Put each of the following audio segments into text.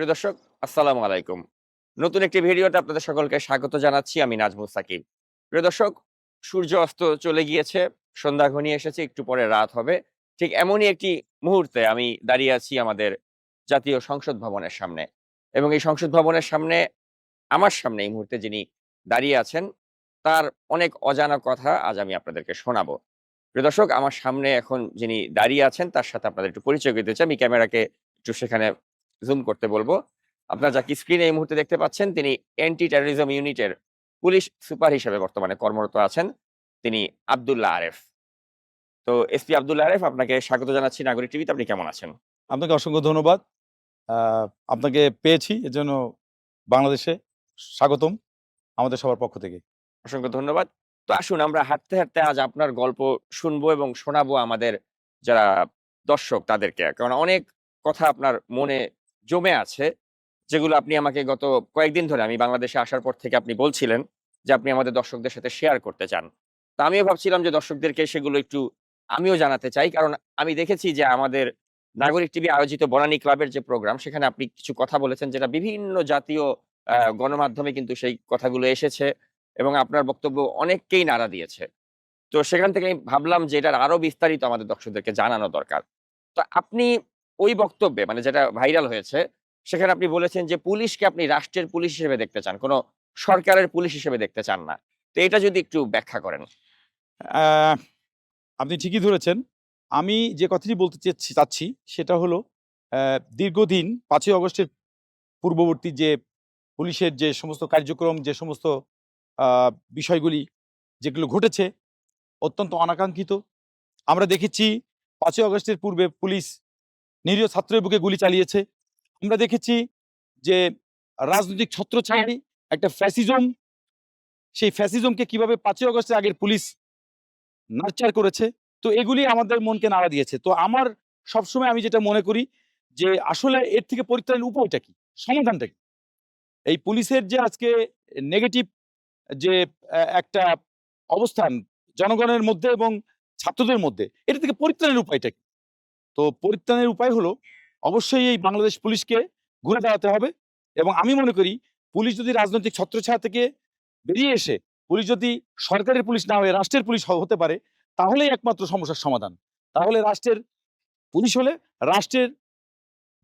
প্রিয় দর্শক, আসসালামু আলাইকুম। নতুন একটি ভিডিওতে আপনাদের সকলকে স্বাগত জানাচ্ছি, আমি নাজমুল সাকিব। প্রিয় দর্শক, সূর্য অস্ত চলে গিয়েছে, সন্ধ্যা ঘনিয়ে এসেছে, একটু পরে রাত হবে। ঠিক এমনই একটি মুহূর্তে আমি দাঁড়িয়ে আছি আমাদের জাতীয় সংসদ ভবনের সামনে। এবং এই সংসদ ভবনের সামনে, আমার সামনে এই মুহূর্তে যিনি দাঁড়িয়ে আছেন, তার অনেক অজানা কথা আজ আমি আপনাদেরকে শোনাবো। প্রিয় দর্শক, আমার সামনে এখন যিনি দাঁড়িয়ে আছেন, তার সাথে আপনাদের একটু পরিচয় করতে চাই। আমি ক্যামেরাকে একটু সেখানে জুম করতে বলব। আপনারা যাকে স্ক্রিনে এই মুহূর্তে দেখতে পাচ্ছেন তিনি অ্যান্টি টেরোরিজম ইউনিটের পুলিশ সুপার হিসেবে বর্তমানে কর্মরত আছেন। তিনি আব্দুল্লাহ আরেফ। তো এসপি আবদুল্লাহ আরেফ আপনাকে স্বাগত জানাচ্ছি নাগরিক টিভিতে। আপনি কেমন আছেন? আপনাকে অসংখ্য ধন্যবাদ। আপনাকে পেয়েছি এর জন্য বাংলাদেশে স্বাগতম আমাদের সবার পক্ষ থেকে। অসংখ্য ধন্যবাদ। তো আসুন আমরা হাঁটতে হাঁটতে আজ আপনার গল্প শুনব এবং শোনাবো আমাদের যারা দর্শক তাদেরকে। কারণ অনেক কথা আপনার মনে জমে আছে, যেগুলো আপনি আমাকে গত কয়েকদিন ধরে আমি বাংলাদেশে আসার পর থেকে আপনি বলছিলেন যে আপনি আমাদের দর্শকদের সাথে শেয়ার করতে চান। তা আমিও ভাবছিলাম যে দর্শকদেরকে সেগুলো একটু আমিও জানাতে চাই, কারণ আমি দেখেছি যে আমাদের নাগরিক টিভি আয়োজিত বনানী ক্লাবের যে প্রোগ্রাম সেখানে আপনি কিছু কথা বলেছেন যেটা বিভিন্ন জাতীয় গণমাধ্যমে কিন্তু সেই কথাগুলো এসেছে এবং আপনার বক্তব্য অনেককেই নাড়া দিয়েছে। তো সেখান থেকে আমি ভাবলাম যে এটার আরও বিস্তারিত আমাদের দর্শকদেরকে জানানো দরকার। তো আপনি ওই বক্তব্যে মানে যেটা ভাইরাল হয়েছে, সেখানে আপনি বলেছেন যে পুলিশকে আপনি রাষ্ট্রের পুলিশ হিসেবে দেখতে চান, কোনো সরকারের পুলিশ হিসেবে দেখতে চান না। তো এটা যদি একটু ব্যাখ্যা করেন। আপনি ঠিকই ধরেছেন। আমি যে কথাটি বলতে চেয়েছি- চাচ্ছি, সেটা হলো দীর্ঘদিন পাঁচই অগস্টের পূর্ববর্তী যে পুলিশের যে সমস্ত কার্যক্রম, যে সমস্ত বিষয়গুলি যেগুলো ঘটেছে, অত্যন্ত অনাকাঙ্ক্ষিত। আমরা দেখেছি, পাঁচই অগস্টের পূর্বে পুলিশ নিরীহ ছাত্রের বুকে গুলি চালিয়েছে। আমরা দেখেছি যে রাজনৈতিক ছত্রছায়ায় একটা ফ্যাসিজম সেই ফ্যাসিজমকে কীভাবে পাঁচই অগস্টের আগের পুলিশ নার্চার করেছে তো এগুলি আমাদের মনকে নাড়া দিয়েছে। তো আমার সবসময় আমি যেটা মনে করি যে আসলে এর থেকে পরিত্রাণের উপায়টা কি? সমাধানটা কি? এই পুলিশের যে আজকে নেগেটিভ যে একটা অবস্থান জনগণের মধ্যে এবং ছাত্রদের মধ্যে এটা থেকে পরিত্রাণের উপায়টা কি? তো পরিত্রাণের উপায় হলো, অবশ্যই এই বাংলাদেশ পুলিশকে ঘুরে দাঁড়াতে হবে এবং আমি মনে করি, পুলিশ যদি রাজনৈতিক ছত্রছায়া থেকে বেরিয়ে এসে পুলিশ যদি সরকারের পুলিশ না হয়ে রাষ্ট্রের পুলিশ হতে পারে, তাহলেই একমাত্র সমস্যার সমাধান। তাহলে রাষ্ট্রের পুলিশ হলে রাষ্ট্রের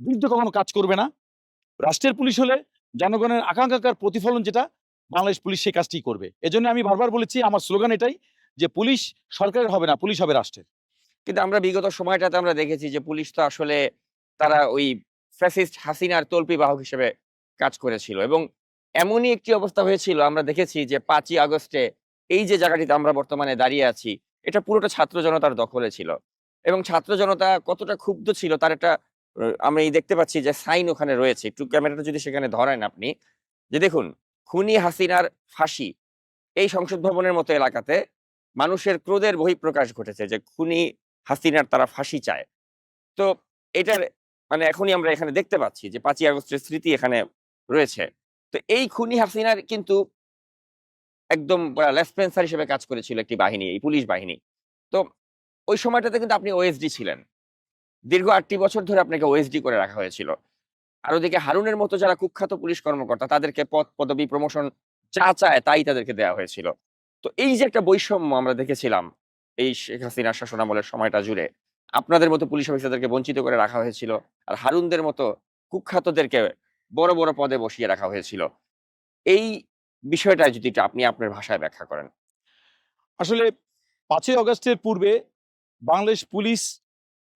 বিরুদ্ধে কখনো কাজ করবে না। রাষ্ট্রের পুলিশ হলে জনগণের আকাঙ্ক্ষার প্রতিফলন যেটা, বাংলাদেশ পুলিশ সেই কাজটি করবে। এজন্য আমি বারবার বলেছি, আমার স্লোগান এটাই যে পুলিশ সরকারের হবে না, পুলিশ হবে রাষ্ট্রের। কিন্তু আমরা বিগত সময়টাতে আমরা দেখেছি যে, পুলিশ তো আসলে তারা ওই ফ্যাসিস্ট হাসিনার তল্পি বাহক হিসেবে কাজ করেছিল এবং এমনই একটি অবস্থা হয়েছিল। আমরা দেখেছি যে, পাঁচই আগস্টে এই যে জায়গাটিতে আমরা বর্তমানে দাঁড়িয়ে আছি, এটা পুরোটা ছাত্র জনতার দখলে ছিল এবং ছাত্র জনতা কতটা ক্ষুব্ধ ছিল তার একটা, আমি দেখতে পাচ্ছি যে, সাইন ওখানে রয়েছে। একটু ক্যামেরাটা যদি সেখানে ধরেন আপনি, যে দেখুন, খুনি হাসিনার ফাঁসি এই সংসদ ভবনের মতো এলাকাতে মানুষের ক্রোধের বহিঃপ্রকাশ ঘটেছে যে, খুনি হাসিনার তারা ফাঁসি চায়। তো এটার মানে এখনই আমরা এখানে দেখতে পাচ্ছি যে পাঁচই আগস্টের স্মৃতি এখানে রয়েছে। তো এই খুনি হাসিনার কিন্তু একদম লেসপেন্সার হিসেবে কাজ করেছিল একটি বাহিনী এই পুলিশ বাহিনী। তো ওই সময়টাতে কিন্তু আপনি ওএসডি ছিলেন। দীর্ঘ আটটি বছর ধরে আপনাকে ওএসডি করে রাখা হয়েছিল। আর ওদিকে হারুনের মতো যারা কুখ্যাত পুলিশ কর্মকর্তা তাদেরকে পদ পদবি প্রমোশন যা চায় তাই তাদেরকে দেওয়া হয়েছিল। তো এই যে একটা বৈষম্য আমরা দেখেছিলাম এই শেখ হাসিনার শাসনামলের সময়টা জুড়ে আপনাদের মতো পুলিশ অফিসারদেরকে বঞ্চিত করে রাখা হয়েছিল আর হারুনদের মতো কুখ্যাতদেরকে বড় বড় পদে বসিয়ে রাখা হয়েছিল। এই বিষয়টা যদি আপনি আপনার ভাষায় ব্যাখ্যা করেন। আসলে পাঁচই অগস্টের পূর্বে বাংলাদেশ পুলিশ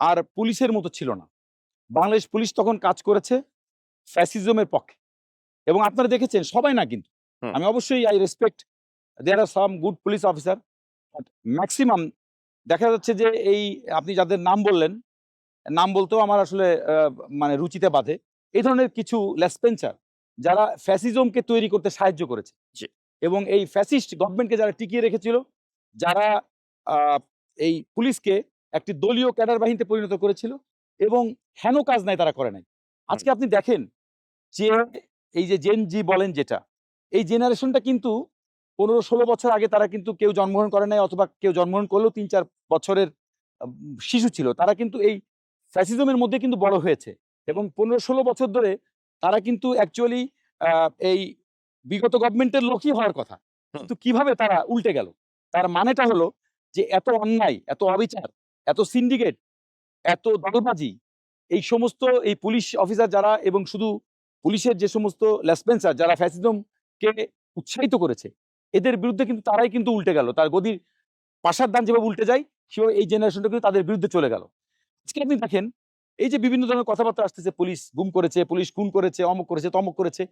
আর পুলিশের মতো ছিল না। বাংলাদেশ পুলিশ তখন কাজ করেছে ফ্যাসিজমের পক্ষে। এবং আপনারা দেখেছেন সবাই না কিন্তু। আমি অবশ্যই I respect there are some good police officer maximum দেখা যাচ্ছে যে এই আপনি যাদের নাম বললেন নাম বলতেও আমার আসলে মানে রুচিতে বাধে। এই ধরনের কিছু লেসপেন্সার যারা ফ্যাসিজমকে তৈরি করতে সাহায্য করেছে এবং এই ফ্যাসিস্ট গভর্নমেন্টকে যারা টিকিয়ে রেখেছিল যারা আহ, এই পুলিশকে একটি দলীয় ক্যাডার বাহিনীতে পরিণত করেছিল এবং হেন কাজ নাই তারা করে নাই। আজকে আপনি দেখেন যে এই যে জেন জি বলেন যেটা এই জেনারেশনটা কিন্তু পনেরো ষোলো বছর আগে তারা কিন্তু কেউ জন্মগ্রহণ করে নাই অথবা কেউ জন্মগ্রহণ করলেও তিন চার বছরের শিশু ছিল। তারা কিন্তু এই ফ্যাসিজমের মধ্যে কিন্তু বড় হয়েছে এবং পনেরো ষোলো বছর ধরে তারা কিন্তু অ্যাকচুয়ালি এই বিগত গভর্নমেন্টের লোকই হওয়ার কথা। কিন্তু কীভাবে তারা উল্টে গেল? তার মানেটা হলো যে এত অন্যায় এত অবিচার এত সিন্ডিকেট এত দলবাজি এই সমস্ত এই পুলিশ অফিসার যারা এবং শুধু পুলিশের যে সমস্ত লেসপেন্সার যারা ফ্যাসিজমকে উৎসাহিত করেছে এদের বিরুদ্ধে কিন্তু তারাই কিন্তু উল্টে গেল। তার গদির পাশার দান যেভাবে উল্টে যায়, সেভাবে এই জেনারেশনটা কিন্তু তাদের বিরুদ্ধে চলে গেল। আজকে আপনি দেখেন, এই যে বিভিন্ন ধরনের কথাবার্তা আসতেছে, পুলিশ গুম করেছে, পুলিশ খুন করেছে, অমুক করেছে, তমক করেছে,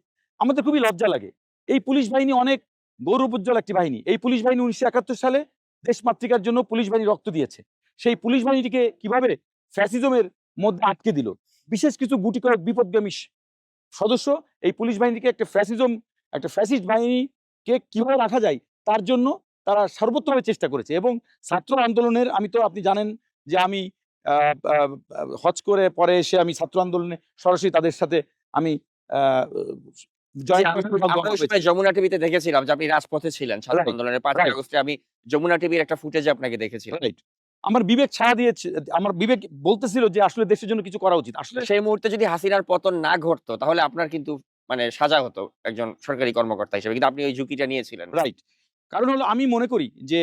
আমাদের খুবই লজ্জা লাগে। এই পুলিশ বাহিনী অনেক গৌরবোজ্জ্বল একটি বাহিনী। এই পুলিশ বাহিনী উনিশশো একাত্তর সালে দেশমাতৃকার জন্য পুলিশ বাহিনী রক্ত দিয়েছে। সেই পুলিশ বাহিনীটিকে কীভাবে ফ্যাসিজমের মধ্যে আটকে দিল? বিশেষ কিছু গুটি কয়েক বিপদগামী সদস্য এই পুলিশ বাহিনীকে একটা ফ্যাসিজম, একটা ফ্যাসিস্ট বাহিনীকে কীভাবে রাখা যায় তার জন্য তারা সর্বোত্তমভাবে চেষ্টা করেছে। এবং ছাত্র আন্দোলনের আমি তো আপনি জানেন যে আমি হজ করে পরে এসে আমি ছাত্র আন্দোলনে সরাসরি তাদের সাথে আমি যমুনা টিভিতে দেখেছিলাম যে আপনি রাজপথে ছিলেন ছাত্র আন্দোলনের পাঁচ আগস্টে। আমি যমুনা টিভির একটা ফুটেজে আপনাকে দেখেছিলাম. আমার বিবেক ছাড়া দিয়েছে আমার বিবেক বলতেছিল যে আসলে দেশের জন্য কিছু করা উচিত। আসলে সেই মুহূর্তে যদি হাসিনার পতন না ঘটতো তাহলে আপনার কিন্তু মানে সাজা হতো একজন সরকারি কর্মকর্তা হিসেবে। কিন্তু আপনি ওই ঝুঁকিটা নিয়েছিলেন। রাইট কারণ হলো আমি মনে করি যে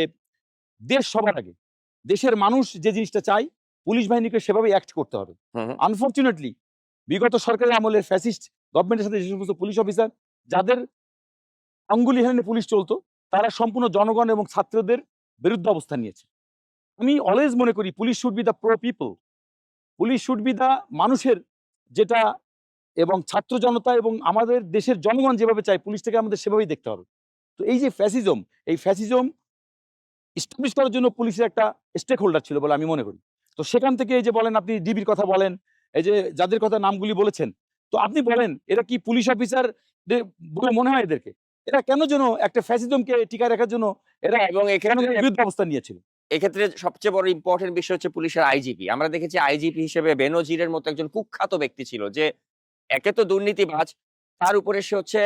দেশ সবার আগে। দেশের মানুষ যে জিনিসটা চায় পুলিশ বাহিনীকে সেভাবে অ্যাক্ট করতে হবে। আনফর্চুনেটলি বিগত সরকারের আমলের ফ্যাসিস্ট গভর্নমেন্টের সাথে যে সমস্ত পুলিশ অফিসার যাদের আঙ্গুলি হেনে পুলিশ চলতো তারা সম্পূর্ণ জনগণ এবং ছাত্রদের বিরুদ্ধে অবস্থান নিয়েছে। আমি অলওয়েজ মনে করি police should be the pro people police should be the মানুষের যেটা এবং ছাত্র জনতা এবং আমাদের দেশের জনগণ যেভাবে চায় পুলিশটাকে আমাদের সেভাবেই দেখতে হবে। তো এই যে ফ্যাসিজম এই ফ্যাসিজম স্টাবলিশ করার জন্য পুলিশের একটা স্টেক হোল্ডার ছিল বলে আমি মনে করি। তো সেখান থেকে এই যে বলেন আপনি ডিবির কথা বলেন এই যে যাদের কথা নামগুলি বলেছেন তো আপনি বলেন এরা কি পুলিশ অফিসার বলে মনে হয় এদেরকে? এরা কেন যেন একটা ফ্যাসিজমকে টিকায় রাখার জন্য এরা এবং এখানে বিরুদ্ধে অবস্থান নিয়েছিল? এক্ষেত্রে সবচেয়ে বড় ইম্পর্টেন্ট বিষয় হচ্ছে পুলিশের আইজিপি আমরা দেখেছি আইজিপি হিসেবে বেনজিরের মতো একজন কুখ্যাত ব্যক্তি ছিল যে একে তো দুর্নীতিবাজ। তার উপরে সে হচ্ছে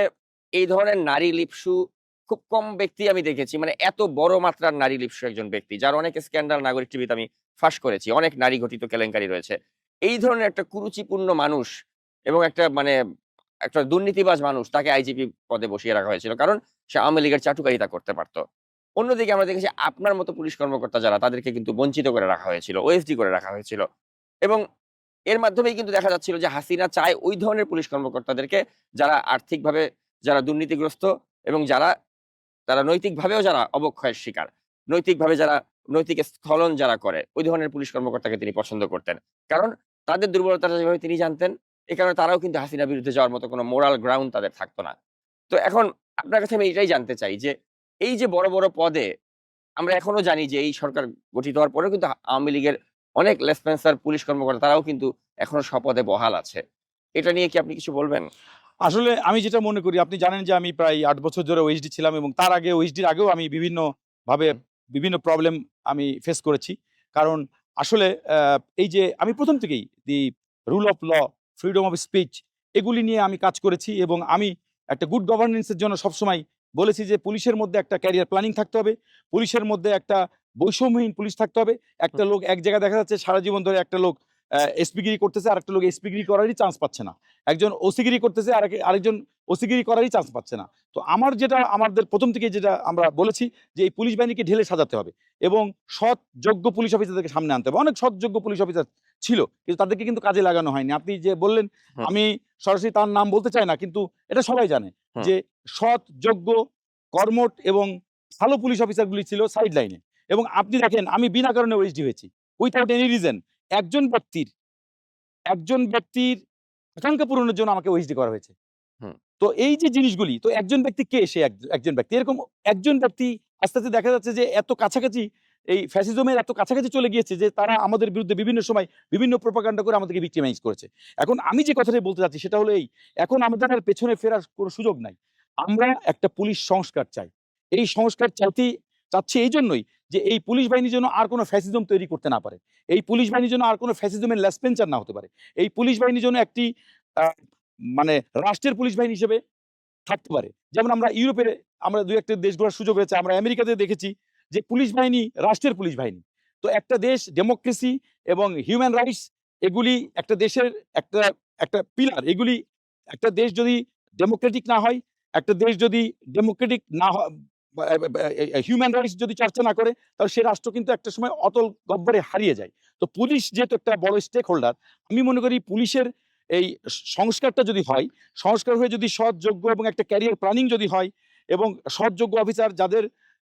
এই ধরনের নারী লিপসু, খুব কম ব্যক্তি আমি দেখেছি। মানে এত বড় মাত্রার নারী লিপসু একজন ব্যক্তি, যার অনেক স্ক্যান্ডাল নাগরিক টিভিতে আমি ফাঁস করেছি। অনেক নারী ঘটিত কেলেঙ্কারি রয়েছে। এই ধরনের একটা কুরুচিপূর্ণ মানুষ এবং একটা মানে একটা দুর্নীতিবাজ মানুষ তাকে আইজিপি পদে বসিয়ে রাখা হয়েছিল কারণ সে আওয়ামী লীগের চাটুকারিতা করতে পারতো। অন্যদিকে আমরা দেখেছি আপনার মতো পুলিশ কর্মকর্তা যারা তাদেরকে কিন্তু বঞ্চিত করে রাখা হয়েছিল ওএসডি করে রাখা হয়েছিল এবং এর মাধ্যমেই কিন্তু দেখা যাচ্ছিল যে হাসিনা চায় ওই ধরনের পুলিশ কর্মকর্তাদেরকে যারা আর্থিকভাবে, যারা দুর্নীতিগ্রস্ত এবং যারা, তারা নৈতিকভাবেও যারা অবক্ষয়ের শিকার, নৈতিকভাবে যারা, নৈতিক স্থলন যারা করে, ওই ধরনের পুলিশ কর্মকর্তাকে তিনি পছন্দ করতেন। কারণ তাদের দুর্বলতাটা যেভাবে তিনি জানতেন এই কারণে তারাও কিন্তু হাসিনার বিরুদ্ধে যাওয়ার মতো কোনো মোরাল গ্রাউন্ড তাদের থাকতো না। তো এখন আপনার কাছে আমি এটাই জানতে চাই যে, এই যে বড় বড় পদে আমরা এখনও জানি যে এই সরকার গঠিত হওয়ার পরেও কিন্তু আওয়ামী লীগের অনেক লেসপেন্সার পুলিশ কর্মকর্তা তারাও কিন্তু এখনও স্বপদে বহাল আছে। এটা নিয়ে কি আপনি কিছু বলবেন? আসলে আমি যেটা মনে করি আপনি জানেন যে আমি প্রায় আট বছর ধরে ওএইচডি ছিলাম এবং তার আগে ওএইচডির আগেও আমি বিভিন্ন ভাবে বিভিন্ন প্রবলেম আমি ফেস করেছি। কারণ আসলে এই যে আমি প্রথম থেকেই the rule of law freedom of speech এগুলি নিয়ে আমি কাজ করেছি এবং আমি একটা গুড গভর্নেন্সের জন্য সবসময় বলেছি যে পুলিশের মধ্যে একটা ক্যারিয়ার প্ল্যানিং থাকতে হবে। পুলিশের মধ্যে একটা বৈষম্যহীন পুলিশ থাকতে হবে। একটা লোক এক জায়গায় দেখা যাচ্ছে সারা জীবন ধরে একটা লোক এসপিগিরি করতেছে আর একটা লোক এসপিগিরি করারই চান্স পাচ্ছে না। একজন ওসিগিরি করতেছে আর আরেকজন ওসিগিরি করারই চান্স পাচ্ছে না। তো আমার যেটা আমাদের প্রথম থেকে যেটা আমরা বলেছি যে এই পুলিশ বাহিনীকে ঢেলে সাজাতে হবে এবং সৎ যোগ্য পুলিশ অফিসারদেরকে সামনে আনতে হবে। অনেক সৎ যোগ্য পুলিশ অফিসার ছিল কিন্তু তাদেরকে কিন্তু কাজে লাগানো হয়নি। আপনি যে বললেন আমি সরাসরি তার নাম বলতে চাই না কিন্তু এটা সবাই জানে যে সৎ যোগ্য কর্মট এবং ভালো পুলিশ অফিসারগুলি ছিল সাইড লাইনে এবং আপনি দেখেন আমি বিনা কারণে ওএসডি হয়েছি। উইথাউট এনি রিজন একজন ব্যক্তির একজন ব্যক্তির আকাঙ্ক্ষা পূরণের জন্য আমাকে ওএসডি করা হয়েছে। তো এই যে জিনিসগুলি তো একজন ব্যক্তি কে সে একজন ব্যক্তি? এরকম একজন ব্যক্তি আস্তে আস্তে দেখা যাচ্ছে যে এত কাছাকাছি এই ফ্যাসিজমের এত কাছাকাছি চলে গিয়েছে যে তারা আমাদের বিরুদ্ধে বিভিন্ন সময় বিভিন্ন প্রোপাগান্ডা করে আমাদেরকে ভিক্টিমাইজ করেছে। এখন আমি যে কথাটা বলতে চাচ্ছি সেটা হলো এই এখন আমাদের আর পেছনে ফেরার কোনো সুযোগ নাই। আমরা একটা পুলিশ সংস্কার চাই। এই সংস্কার চাইতে চাচ্ছি এই জন্যই যে এই পুলিশ বাহিনীর জন্য আর কোনো ফ্যাসিজম তৈরি করতে না পারে। এই পুলিশ বাহিনীর জন্য আর কোনো ফ্যাসিজমের লেসপেন্সার না হতে পারে। এই পুলিশ বাহিনীর জন্য একটি মানে রাষ্ট্রের পুলিশ বাহিনী হিসেবে থাকতে পারে। যেমন আমরা ইউরোপে, আমরা দুই একটা দেশ ঘোরার সুযোগ হয়েছে, আমরা আমেরিকাতে দেখেছি যে পুলিশ বাহিনী রাষ্ট্রের পুলিশ বাহিনী। তো একটা দেশ ডেমোক্রেসি এবং হিউম্যান রাইটস এগুলি একটা দেশের একটা একটা পিলার এগুলি একটা দেশ যদি ডেমোক্রেটিক না হয়, একটা দেশ যদি ডেমোক্রেটিক না হিউম্যান রাইটস যদি চর্চা না করে, তাহলে সে রাষ্ট্র কিন্তু একটা সময় অতল গব্বরে হারিয়ে যায়। তো পুলিশ যেহেতু একটা বড় স্টেক হোল্ডার আমি মনে করি পুলিশের এই সংস্কারটা যদি হয়, সংস্কার হয়ে যদি সৎযোগ্য এবং একটা ক্যারিয়ার প্ল্যানিং যদি হয় এবং সৎযোগ্য অফিসার যাদের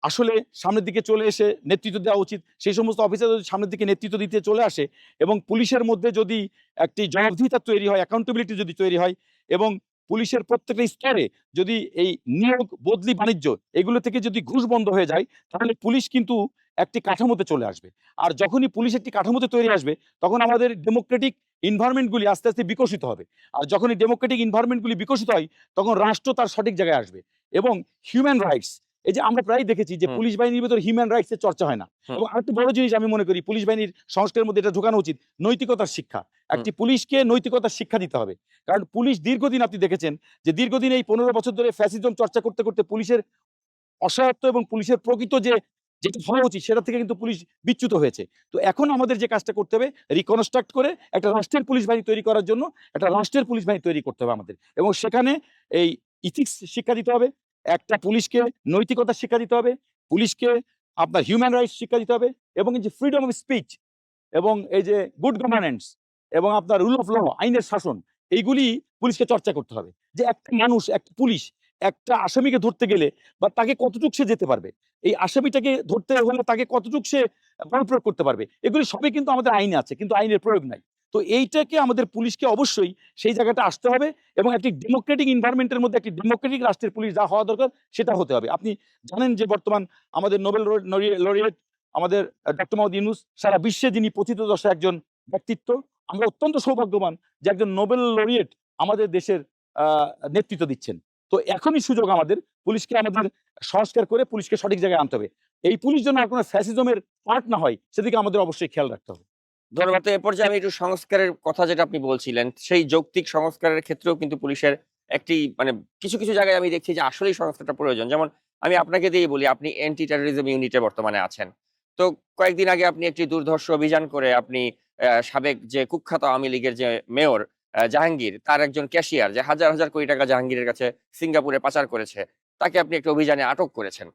আসলে সামনের দিকে চলে এসে নেতৃত্ব দেওয়া উচিত, সেই সমস্ত অফিসার যদি সামনের দিকে নেতৃত্ব দিতে চলে আসে এবং পুলিশের মধ্যে যদি একটি জবাবদিহিতা তৈরি হয় অ্যাকাউন্টেবিলিটি যদি তৈরি হয় এবং পুলিশের প্রত্যেকটা স্তরে যদি এই নিয়োগ, বদলি, বাণিজ্য এগুলো থেকে যদি ঘুষ বন্ধ হয়ে যায়, তাহলে পুলিশ কিন্তু একটি কাঠামোতে চলে আসবে। আর যখনই পুলিশ একটি কাঠামোতে তৈরি আসবে, তখন আমাদের ডেমোক্রেটিক ইনভারমেন্টগুলি আস্তে আস্তে বিকশিত হবে। আর যখনই ডেমোক্রেটিক ইনভারমেন্টগুলি বিকশিত হয়, তখন রাষ্ট্র তার সঠিক জায়গায় আসবে। এবং হিউম্যান রাইটস এই যে আমরা প্রায় দেখেছি যে পুলিশ বাহিনীর ভিতরে হিউম্যান রাইটস এর চর্চা হয় না। এবং আরেকটা বড় জিনিস আমি মনে করি পুলিশ বাহিনীর সংস্কারের মধ্যে এটা ঢোকানো উচিত নৈতিকতার শিক্ষা। একটি পুলিশকে নৈতিকতার শিক্ষা দিতে হবে। কারণ পুলিশ দীর্ঘদিন আপনি দেখেছেন যে দীর্ঘদিন এই পনেরো বছর ধরে ফ্যাসিজম চর্চা করতে করতে পুলিশের অসহায়ত্ব এবং পুলিশের প্রকৃত যে যেটা হওয়া উচিত সেটা থেকে কিন্তু পুলিশ বিচ্যুত হয়েছে। তো এখন আমাদের যে কাজটা করতে হবে রিকনস্ট্রাক্ট করে একটা রাষ্ট্রের পুলিশ বাহিনী তৈরি করার জন্য একটা রাষ্ট্রের পুলিশ বাহিনী তৈরি করতে হবে আমাদের। এবং সেখানে এই ইথিক্স শিক্ষা দিতে হবে একটা পুলিশকে নৈতিকতা শিক্ষা দিতে হবে পুলিশকে আপনার হিউম্যান রাইটস শিক্ষা দিতে হবে এবং এই যে ফ্রিডম অফ স্পিচ এবং এই যে গুড গভর্নেন্স এবং আপনার রুল অফ ল আইনের শাসন এইগুলি পুলিশকে চর্চা করতে হবে। যে একটা মানুষ একটা পুলিশ একটা আসামিকে ধরতে গেলে বা তাকে কতটুক সে যেতে পারবে এই আসামিটাকে ধরতে হলে তাকে কতটুক সে প্রয়োগ করতে পারবে এগুলি সবই কিন্তু আমাদের আইনে আছে কিন্তু আইনের প্রয়োগ নাই। তো এইটাকে আমাদের পুলিশকে অবশ্যই সেই জায়গাটা আসতে হবে এবং একটি ডেমোক্রেটিক ইনভায়রনমেন্টের মধ্যে একটি ডেমোক্রেটিক রাষ্ট্রের পুলিশ যা হওয়া দরকার সেটা হতে হবে। আপনি জানেন যে বর্তমান আমাদের নোবেল লরিয়েট আমাদের ডক্টর মোহাম্মদ ইউনুস, সারা বিশ্বে যিনি পতিত দশা একজন ব্যক্তিত্ব, আমরা অত্যন্ত সৌভাগ্যবান যে একজন নোবেল লরিয়েট আমাদের দেশের নেতৃত্ব দিচ্ছেন। তো এখনই সুযোগ আমাদের পুলিশকে আমাদের সংস্কার করে পুলিশকে সঠিক জায়গায় আনতে হবে। এই পুলিশ যেন আর কোনো ফ্যাসিজমের পার্ট না হয়, সেদিকে আমাদের অবশ্যই খেয়াল রাখতে হবে। ধন্যবাদ তো এ পর্যায়ে আমি একটু সংস্কারের কথা যেটা আপনি বলছিলেন সেই যৌক্তিক সংস্কারের ক্ষেত্রেও কিন্তু পুলিশের একটি মানে কিছু কিছু জায়গায় আমি দেখছি যে আসলেই সংস্কারটা প্রয়োজন। যেমন আমি আপনাকে দিয়ে বলি আপনি অ্যান্টি টেরোরিজম ইউনিটে বর্তমানে আছেন। তো কয়েকদিন আগে আপনি একটি দুর্ধর্ষ অভিযান করে আপনি সাবেক যে কুখ্যাত আওয়ামী লীগের যে মেয়র জাহাঙ্গীর তার একজন ক্যাশিয়ার যে হাজার হাজার কোটি টাকা জাহাঙ্গীরের কাছে সিঙ্গাপুরে পাচার করেছে তাকে আপনি একটা অভিযানে আটক করেছেন।